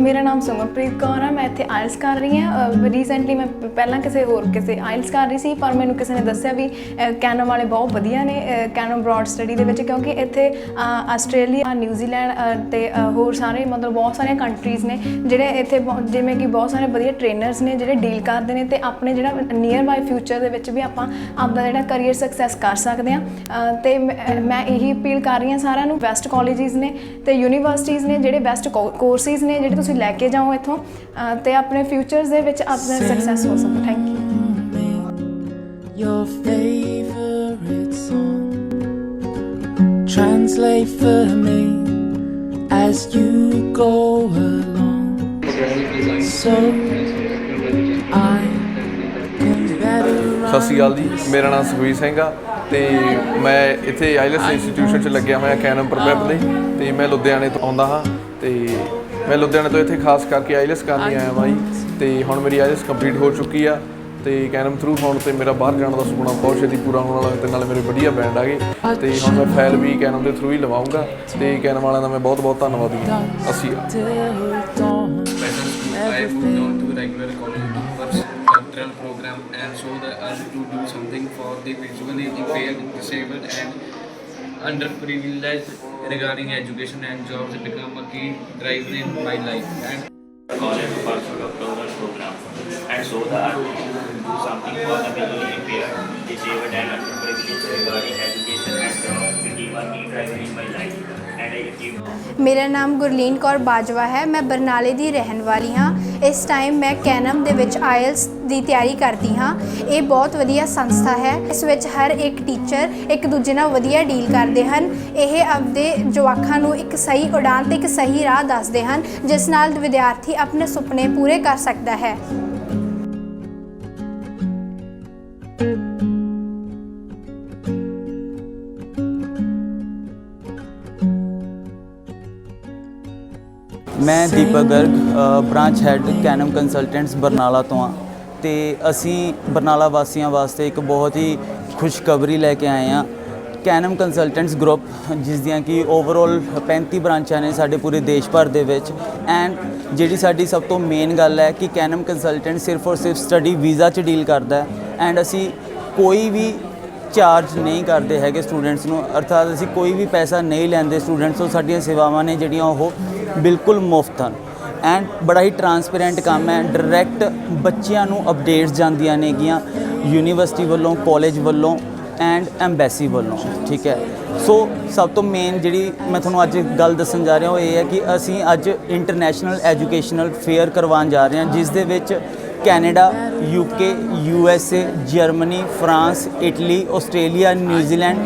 ਮੇਰਾ ਨਾਮ ਸੁਮਨਪ੍ਰੀਤ ਕੌਰ ਆ ਮੈਂ ਇੱਥੇ ਆਇਲਸ ਕਰ ਰਹੀ ਹਾਂ। ਰੀਸੈਂਟਲੀ ਮੈਂ ਪਹਿਲਾਂ ਕਿਸੇ ਹੋਰ ਕਿਸੇ ਆਇਲਸ ਕਰ ਰਹੀ ਸੀ ਪਰ ਮੈਨੂੰ ਕਿਸੇ ਨੇ ਦੱਸਿਆ ਵੀ ਕੈਨੋ ਵਾਲੇ ਬਹੁਤ ਵਧੀਆ ਨੇ ਕੈਨੋ ਬ੍ਰੌਡ ਸਟੱਡੀ ਦੇ ਵਿੱਚ ਕਿਉਂਕਿ ਇੱਥੇ ਆਸਟ੍ਰੇਲੀਆ ਨਿਊਜ਼ੀਲੈਂਡ ਅ, ਤੇ ਹੋਰ ਸਾਰੇ ਮਤਲਬ ਬਹੁਤ ਸਾਰੀਆਂ ਕੰਟਰੀਜ਼ ਨੇ ਜਿਹੜੇ ਇੱਥੇ ਬਹੁ- ਜਿਵੇਂ ਕਿ ਬਹੁਤ ਸਾਰੇ ਵਧੀਆ ਟ੍ਰੇਨਰਸ ਨੇ ਜਿਹੜੇ ਡੀਲ ਕਰਦੇ ਨੇ ਤੇ ਆਪਣੇ ਜਿਹੜਾ ਨੀਅਰ ਬਾਈ ਫਿਊਚਰ ਦੇ ਵਿੱਚ ਵੀ ਆਪਾਂ ਆਪਦਾ ਜਿਹੜਾ ਕੈਰੀਅਰ ਸਕਸੈਸ ਕਰ ਸਕਦੇ ਹਾਂ। ਅ, ਤੇ ਮੈਂ- ਮੈਂ ਇਹੀ ਅਪੀਲ ਕਰ ਰਹੀ ਹਾਂ ਸਾਰਿਆਂ ਨੂੰ ਬੈਸਟ ਕਾਲਜਿਸ ਨੇ ਤੇ ਯੂਨੀਵਰਸਿਟੀਜ਼ ਨੇ ਜਿਹੜੇ ਬੈਸਟ ਕੋਰਸਿਸ ਨੇ ਜਿਹੜੇ ਤੁਸੀਂ ਲੈ ਕੇ ਜਾਓ ਇੱਥੋਂ ਤੇ ਆਪਣੇ ਫਿਊਚਰਸ ਦੇ ਵਿੱਚ ਆਪਣਾ ਸਕਸੈਸ ਹੋ ਸਕੋ thank you your favorite song. Translate for me as you go along. So I can better ਸਤਿ ਸ਼੍ਰੀ ਅਕਾਲ ਜੀ ਮੇਰਾ ਨਾਮ ਸੁਖਵੀਰ ਸਿੰਘ ਆ ਤੇ ਮੈਂ ਇੱਥੇ ਆਈਲੈਟਸ ਇੰਸਟੀਟਿਊਸ਼ਨ 'ਚ ਲੱਗਿਆ ਹੋਇਆ ਕੈਨਮ ਪ੍ਰੋਪੈਪ ਦੇ ਤੇ ਮੈਂ ਲੁਧਿਆਣੇ ਤੋਂ ਆਉਂਦਾ ਹਾਂ ਤੇ ਮੈਂ ਲੁਧਿਆਣੇ ਤੋਂ ਇੱਥੇ ਖਾਸ ਕਰਕੇ ਆਈਲੈਸ ਕਰਨ ਲਈ ਆਇਆ ਹਾਂ ਜੀ। ਤੇ ਹੁਣ ਮੇਰੀ ਆਈਲੈਸ ਕੰਪਲੀਟ ਹੋ ਚੁੱਕੀ ਆ ਤੇ ਕੈਨਮ ਥਰੂ ਹੋਣ ਤੇ ਮੇਰਾ ਬਾਹਰ ਜਾਣ ਦਾ ਸੁਪਨਾ ਬਹੁਤ ਛੇਤੀ ਪੂਰਾ ਹੋਣ ਵਾਲਾ ਤੇ ਨਾਲ ਮੇਰੇ ਵਧੀਆ ਬੈਂਡ ਆ ਗਏ। ਤੇ ਹੁਣ ਮੈਂ ਫਾਈਲ ਵੀ ਕੈਨਮ ਦੇ ਥਰੂ ਹੀ ਲਵਾਉਂਗਾ ਤੇ ਕੈਨਮ ਵਾਲਿਆਂ ਦਾ ਮੈਂ ਬਹੁਤ ਬਹੁਤ ਧੰਨਵਾਦੀ ਹਾਂ। ਅਸੀਂ till dawn. Regular college first cultural program and so the urge to do something for the visually impaired, disabled and underprivileged regarding education and jobs become a key driver in my life. And college pursue a program. And so that do something for the visually impaired, disabled and underprivileged regarding education and jobs became key driver in my life and I achieved ਮੇਰਾ ਨਾਮ ਗੁਰਲੀਨ ਕੌਰ ਬਾਜਵਾ ਹੈ, ਮੈਂ ਬਰਨਾਲੇ ਦੀ ਰਹਿਣ ਵਾਲੀ ਹਾਂ। ਇਸ time ਮੈਂ ਕੈਨਮ ਦੇ ਵਿੱਚ ਆਇਲਸ ਦੀ ਤਿਆਰੀ ਕਰਦੀ ਹਾਂ। ਇਹ ਬਹੁਤ ਵਧੀਆ ਸੰਸਥਾ ਹੈ। ਇਸ ਵਿੱਚ ਹਰ ਇੱਕ ਟੀਚਰ ਇੱਕ ਦੂਜੇ ਨਾਲ ਵਧੀਆ ਡੀਲ ਕਰਦੇ ਹਨ। ਇਹ ਆਪਦੇ ਜਵਾਕਾਂ ਨੂੰ ਇੱਕ ਸਹੀ ਉਡਾਨ ਤੇ ਇੱਕ ਸਹੀ ਰਾਹ ਦੱਸਦੇ ਹਨ, ਜਿਸ ਨਾਲ ਵਿਦਿਆਰਥੀ ਆਪਣੇ ਸੁਪਨੇ ਪੂਰੇ ਕਰ ਸਕਦਾ ਹੈ। ਮੈਂ Deepak Garg branch head Canam consultants Barnala ਤੋਂ ਆ ਤੇ ਅਸੀਂ ਬਰਨਾਲਾ ਵਾਸੀਆਂ ਵਾਸਤੇ ਇੱਕ ਬਹੁਤ ਹੀ ਖੁਸ਼ਖਬਰੀ ਲੈ ਕੇ ਆਏ ਆ ਕੈਨਮ ਕੰਸਲਟੈਂਟਸ ਗਰੁੱਪ, ਜਿਸ ਦੀਆਂ ਕਿ ਓਵਰਆਲ 35 ਬ੍ਰਾਂਚਾਂ ਨੇ ਸਾਡੇ ਪੂਰੇ ਦੇਸ਼ ਭਰ ਦੇ ਵਿੱਚ। ਐਂਡ ਜਿਹੜੀ ਸਾਡੀ ਸਭ ਤੋਂ ਮੇਨ ਗੱਲ ਹੈ ਕਿ ਕੈਨਮ ਕੰਸਲਟੈਂਟ ਸਿਰਫ ਔਰ ਸਿਰਫ ਸਟੱਡੀ ਵੀਜ਼ਾ 'ਚ ਡੀਲ ਕਰਦਾ ਹੈ। ਐਂਡ ਅਸੀਂ ਕੋਈ ਵੀ ਚਾਰਜ ਨਹੀਂ ਕਰਦੇ ਹੈਗੇ ਸਟੂਡੈਂਟਸ ਨੂੰ, ਅਰਥਾਤ ਅਸੀਂ ਕੋਈ ਵੀ ਪੈਸਾ ਨਹੀਂ ਲੈਂਦੇ ਸਟੂਡੈਂਟਸ ਤੋਂ, ਸਾਡੀਆਂ ਸੇਵਾਵਾਂ ਨੇ ਜਿਹੜੀਆਂ ਉਹ ਬਿਲਕੁਲ ਮੁਫਤ ਹਨ। ਐਂਡ ਬੜਾ ਹੀ ਟਰਾਂਸਪੇਰੈਂਟ ਕੰਮ ਹੈ ਡਾਇਰੈਕਟ ਬੱਚਿਆਂ ਨੂੰ ਅਪਡੇਟਸ ਜਾਂਦੀਆਂ ਨੇਗੀਆਂ ਯੂਨੀਵਰਸਿਟੀ ਵੱਲੋਂ ਕਾਲਜ ਵੱਲੋਂ ਐਂਡ ਐਮਬੈਸੀ ਵੱਲੋਂ, ਠੀਕ ਹੈ। ਸੋ ਸਭ ਤੋਂ ਮੇਨ ਜਿਹੜੀ ਮੈਂ ਤੁਹਾਨੂੰ ਅੱਜ ਗੱਲ ਦੱਸਣ ਜਾ ਰਿਹਾ ਉਹ ਇਹ ਹੈ ਕਿ ਅਸੀਂ ਅੱਜ ਇੰਟਰਨੈਸ਼ਨਲ ਐਜੂਕੇਸ਼ਨਲ ਫੇਅਰ ਕਰਵਾਉਣ ਜਾ ਰਹੇ ਹਾਂ, ਜਿਸ ਦੇ ਵਿੱਚ Canada UK U S A, Germany, France, Italy, Australia, New Zealand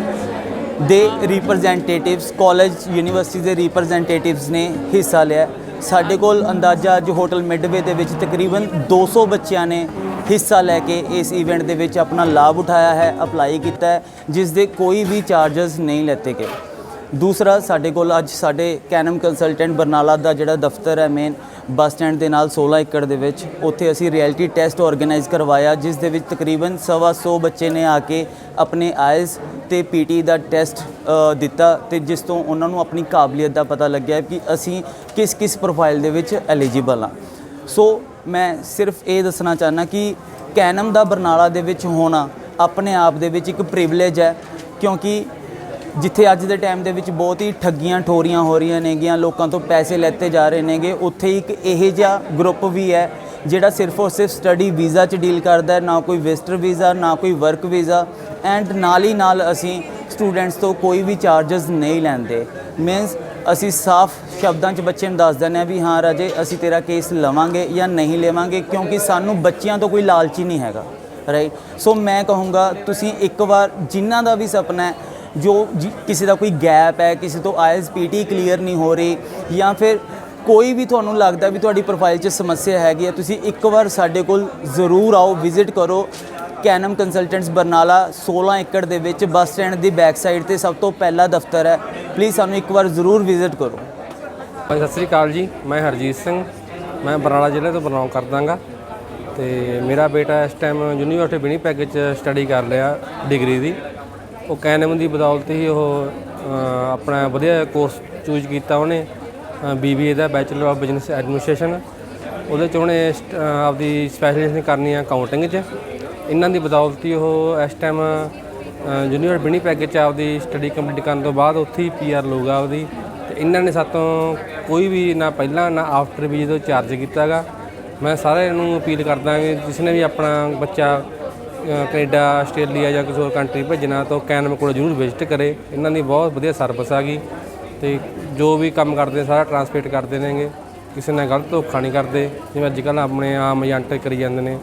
ਦੇ ਰਿਪਰੈਜ਼ੈਂਟੇਟਿਵਸ ਕਾਲਜ ਯੂਨੀਵਰਸਿਟੀ ਦੇ ਰਿਪਰੈਜ਼ੈਂਟੇਟਿਵਸ ਨੇ ਹਿੱਸਾ ਲਿਆ ਸਾਡੇ ਕੋਲ ਅੰਦਾਜ਼ਾ ਅੱਜ ਹੋਟਲ ਮਿਡਵੇ ਦੇ ਵਿੱਚ ਤਕਰੀਬਨ 200 ਬੱਚਿਆਂ ਨੇ ਹਿੱਸਾ ਲੈ ਕੇ ਇਸ ਇਵੈਂਟ ਦੇ ਵਿੱਚ ਆਪਣਾ ਲਾਭ ਉਠਾਇਆ ਹੈ ਅਪਲਾਈ ਕੀਤਾ ਹੈ, ਜਿਸ ਦੇ ਕੋਈ ਵੀ ਚਾਰजेस ਨਹੀਂ ਲੈਤੇ ਗਏ। ਦੂਸਰਾ, ਸਾਡੇ ਕੋਲ ਅੱਜ ਸਾਡੇ ਕੈਨਮ ਕੰਸਲਟੈਂਟ ਬਰਨਾਲਾ ਦਾ ਜਿਹੜਾ ਦਫ਼ਤਰ ਹੈ ਮੇਨ ਬੱਸ ਸਟੈਂਡ ਦੇ ਨਾਲ 16 ਏਕੜ ਦੇ ਵਿੱਚ, ਉੱਥੇ ਅਸੀਂ ਰਿਐਲਿਟੀ ਟੈਸਟ ਆਰਗੇਨਾਈਜ਼ ਕਰਵਾਇਆ, ਜਿਸ ਦੇ ਵਿੱਚ ਤਕਰੀਬਨ ਸਵਾ ਸੌ ਬੱਚੇ ਨੇ ਆ ਕੇ ਆਪਣੇ ਆਇਲਸ ਤੇ ਪੀਟੀ ਦਾ ਟੈਸਟ ਦਿੱਤਾ ਤੇ ਜਿਸ ਤੋਂ ਉਹਨਾਂ ਨੂੰ ਆਪਣੀ ਕਾਬਲੀਅਤ ਦਾ ਪਤਾ ਲੱਗਿਆ ਕਿ ਅਸੀਂ ਕਿਸ ਕਿਸ ਪ੍ਰੋਫਾਈਲ ਦੇ ਵਿੱਚ ਐਲੀਜੀਬਲ ਹਾਂ। ਸੋ ਮੈਂ ਸਿਰਫ ਇਹ ਦੱਸਣਾ ਚਾਹਨਾ ਕਿ ਕੈਨਮ ਦਾ ਬਰਨਾਲਾ ਦੇ ਵਿੱਚ ਹੋਣਾ ਆਪਣੇ ਆਪ ਦੇ ਵਿੱਚ ਇੱਕ ਪ੍ਰਿਵਿਲੇਜ ਹੈ, ਕਿਉਂਕਿ ਜਿੱਥੇ ਅੱਜ ਦੇ ਟਾਈਮ ਦੇ ਵਿੱਚ ਬਹੁਤ ਹੀ ਠੱਗੀਆਂ, ਠੋਰੀਆਂ ਹੋ ਰਹੀਆਂ ਨੇਗੀਆਂ, ਲੋਕਾਂ ਤੋਂ ਪੈਸੇ ਲੈਤੇ ਜਾ ਰਹੇ ਨੇਗੇ, ਉੱਥੇ ਇੱਕ ਇਹ ਜਿਹਾ ਗਰੁੱਪ ਵੀ ਹੈ ਜਿਹੜਾ ਸਿਰਫ ਔਰ ਸਿਰਫ ਸਟੱਡੀ ਵੀਜ਼ਾ 'ਚ ਡੀਲ ਕਰਦਾ ਹੈ, ਨਾ ਕੋਈ ਵਿਜ਼ਟਰ ਵੀਜ਼ਾ ਨਾ ਕੋਈ ਵਰਕ ਵੀਜ਼ਾ ਐਂਡ ਨਾਲ ਹੀ ਨਾਲ ਅਸੀਂ ਸਟੂਡੈਂਟਸ ਤੋਂ ਕੋਈ ਵੀ ਚਾਰजेस ਨਹੀਂ ਲੈਂਦੇ। ਮੀਨਸ ਅਸੀਂ ਸਾਫ਼ ਸ਼ਬਦਾਂ 'ਚ ਬੱਚੇ ਨੂੰ ਦੱਸ ਦਿੰਦੇ ਹਾਂ ਵੀ ਹਾਂ ਰਾਜੇ, ਅਸੀਂ ਤੇਰਾ ਕੇਸ ਲਵਾਂਗੇ ਜਾਂ ਨਹੀਂ ਲਵਾਂਗੇ ਕਿਉਂਕਿ ਸਾਨੂੰ ਬੱਚਿਆਂ ਤੋਂ ਕੋਈ ਲਾਲਚੀ ਨਹੀਂ ਹੈਗਾ ਰਾਈਟ ਸੋ ਮੈਂ ਕਹੂੰਗਾ, ਤੁਸੀਂ ਇੱਕ ਵਾਰ ਜਿਨ੍ਹਾਂ ਦਾ ਵੀ ਸੁਪਨਾ ਹੈ ਜੋ ਜਿ- ਕਿਸੇ ਦਾ ਕੋਈ ਗੈਪ ਹੈ, ਕਿਸੇ ਤੋਂ ਆਈਐਲਸ ਪੀਟੀ ਕਲੀਅਰ ਨਹੀਂ ਹੋ ਰਹੀ ਜਾਂ ਫਿਰ ਕੋਈ ਵੀ ਤੁਹਾਨੂੰ ਲੱਗਦਾ ਵੀ ਤੁਹਾਡੀ ਪ੍ਰੋਫਾਈਲ 'ਚ ਸਮੱਸਿਆ ਹੈਗੀ ਹੈ, ਤੁਸੀਂ ਇੱਕ ਵਾਰ ਸਾਡੇ ਕੋਲ ਜ਼ਰੂਰ ਆਓ ਵਿਜ਼ਿਟ ਕਰੋ। ਕੈਨਮ ਕੰਸਲਟੈਂਟਸ ਬਰਨਾਲਾ 16 ਏਕੜ ਦੇ ਵਿੱਚ ਬੱਸ ਸਟੈਂਡ ਦੀ ਬੈਕ ਸਾਈਡ ਤੇ ਸਭ ਤੋਂ ਪਹਿਲਾ ਦਫ਼ਤਰ ਹੈ। ਪਲੀਜ਼ ਸਾਨੂੰ ਇੱਕ ਵਾਰ ਜ਼ਰੂਰ ਵਿਜ਼ਿਟ ਕਰੋ। ਸਤਿ ਸ੍ਰੀ ਅਕਾਲ ਜੀ। ਮੈਂ ਹਰਜੀਤ ਸਿੰਘ। ਮੈਂ ਬਰਨਾਲਾ ਜ਼ਿਲ੍ਹੇ ਤੋਂ ਬਿਲੋਂਗ ਕਰਦਾਗਾ। ਤੇ ਮੇਰਾ ਬੇਟਾ ਇਸ ਟਾਈਮ ਯੂਨੀਵਰਸਿਟੀ ਵਿਨੀਪੈਗ ਵਿੱਚ ਸਟੱਡੀ ਕਰ ਰਿਹਾ ਡਿਗਰੀ ਦੀ। ਉਹ ਕੈਨਮ ਦੀ ਬਦੌਲਤ ਹੀ ਉਹ ਆਪਣਾ ਵਧੀਆ ਕੋਰਸ ਚੂਜ਼ ਕੀਤਾ ਉਹਨੇ ਬੀਬੀਏ ਦਾ ਬੈਚਲਰ ਆਫ ਬਿਜ਼ਨਸ ਐਡਮਿਨਿਸਟ੍ਰੇਸ਼ਨ ਉਹਦੇ 'ਚ ਉਹਨੇ ਸਟ- ਅਹ, ਆਪਦੀ ਸਪੈਸ਼ਲਾਈਜੇਸ਼ਨ ਕਰਨੀ ਆ ਅਕਾਊਂਟਿੰਗ 'ਚ। ਇਹਨਾਂ ਦੀ ਬਦੌਲਤ ਹੀ ਉਹ ਇਸ ਟਾਈਮ ਜੂਨੀਅਰ ਵਿਨੀਪੈਗ 'ਚ ਆਪਦੀ ਸਟੱਡੀ ਕੰਪਲੀਟ ਕਰਨ ਤੋਂ ਬਾਅਦ ਉੱਥੇ ਹੀ ਪੀਆਰ ਲਊਗਾ ਆਪਦੀ। ਤੇ ਇਹਨਾਂ ਨੇ ਸਾਤੋਂ ਕੋਈ ਵੀ ਨਾ ਪਹਿਲਾਂ, ਨਾ ਆਫਟਰ ਵੀ ਜਦੋਂ ਚਾਰਜ ਕੀਤਾਗਾ। ਮੈਂ ਸਾਰਿਆਂ ਨੂੰ ਅਪੀਲ ਕਰਦਾ ਕਿ ਜਿਸ ਨੇ ਵੀ ਆਪਣਾ ਬੱਚਾ ਕੈਨੇਡਾ, ਆਸਟ੍ਰੇਲੀਆ ਜਾਂ ਕਿਸੇ ਹੋਰ ਕੰਟਰੀ ਭੇਜਣਾ ਤਾਂ ਕੈਨਮ ਕੋਲ ਜ਼ਰੂਰ ਵਿਜ਼ਿਟ ਕਰੇ। ਇਹਨਾਂ ਦੀ ਬਹੁਤ ਵਧੀਆ ਸਰਵਿਸ ਹੈਗੀ ਤੇ ਜੋ ਵੀ ਕੰਮ ਕਰਦੇ ਸਾਰਾ ਟਰਾਂਸਲੇਟ ਕਰਦੇ ਨੇਗੇ। ਕਿਸੇ ਨਾਲ ਗਲਤ ਧੋਖਾ ਨਹੀਂ ਕਰਦੇ। ਜਿਵੇਂ ਅੱਜ ਕੱਲ੍ਹ ਆਪਣੇ ਆਮ ਏਜੰਟ ਕਰੀ ਜਾਂਦੇ ਨੇ।